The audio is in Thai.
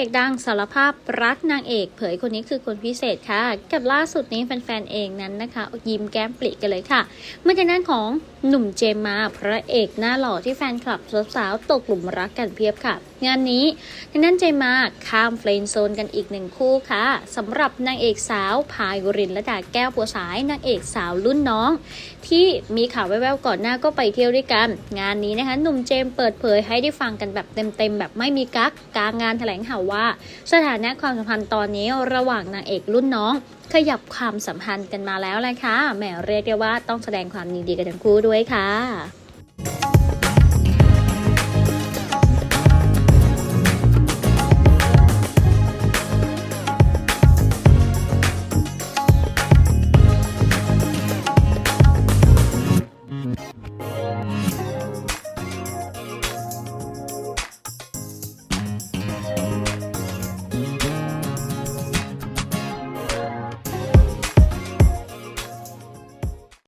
อกดังสารภาพรักนางเอก เผยคนนี้คือคนพิเศษค่ะ กับล่าสุดนี้แฟนๆเองนั้นนะคะ ยิ้มแก้มปลิกันเลยค่ะ เมื่อทางด้นของหนุ่มเจมมาพระเอกหน้าหล่อที่แฟนคลับสาวๆตกหลุมรักกันเพียบค่ะ งานนี้ทางด้นเจมาข้ามเฟรนด์โซนกันอีกหนึ่งคู่ค่ะสำหรับนางเอกสาวพายวรินและดาแก้วปัวสายนางเอกสาวรุ่นน้อง ที่มีข่าวแว่วๆก่อนหน้าก็ไปเที่ยวด้วยกัน งานนี้นะคะหนุ่มเจม์เปิดเผยให้ได้ฟังกันแบบเต็มๆแบบไม่มีกักกลางงานแถลงข่าวว่า สถานะความสัมพันธ์ตอนนี้ระหว่างนางเอกรุ่นน้อง ขยับความสัมพันธ์กันมาแล้วเลยค่ะแหมเรียกได้ว่าต้องแสดงความยินดีกันทั้งคู่ด้วยค่ะ